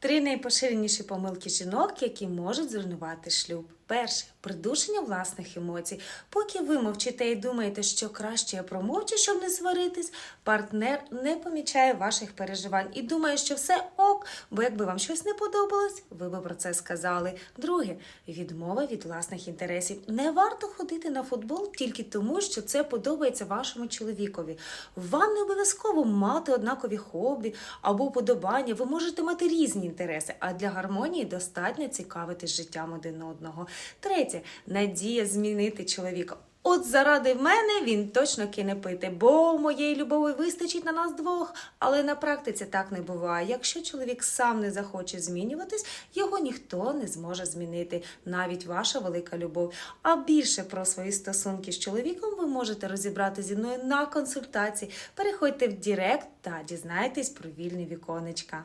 Три найпоширеніші помилки жінок, які можуть зруйнувати шлюб. Перше придушення власних емоцій. Поки ви мовчите і думаєте, що краще я промовчу, щоб не сваритись, партнер не помічає ваших переживань і думає, що все ок, бо якби вам щось не подобалось, ви би про це сказали. Друге відмова від власних інтересів. Не варто ходити на футбол тільки тому, що це подобається вашому чоловікові. Вам не обов'язково мати однакові хобі або вподобання. Ви можете мати різні інтереси, а для гармонії достатньо цікавитись життям один одного. Третє надія змінити чоловіка. От заради мене він точно кине пити, бо моєї любові вистачить на нас двох. Але на практиці так не буває. Якщо чоловік сам не захоче змінюватись, його ніхто не зможе змінити, навіть ваша велика любов. А більше про свої стосунки з чоловіком ви можете розібрати зі мною на консультації. Переходьте в Дірект та дізнайтесь про вільні віконечка.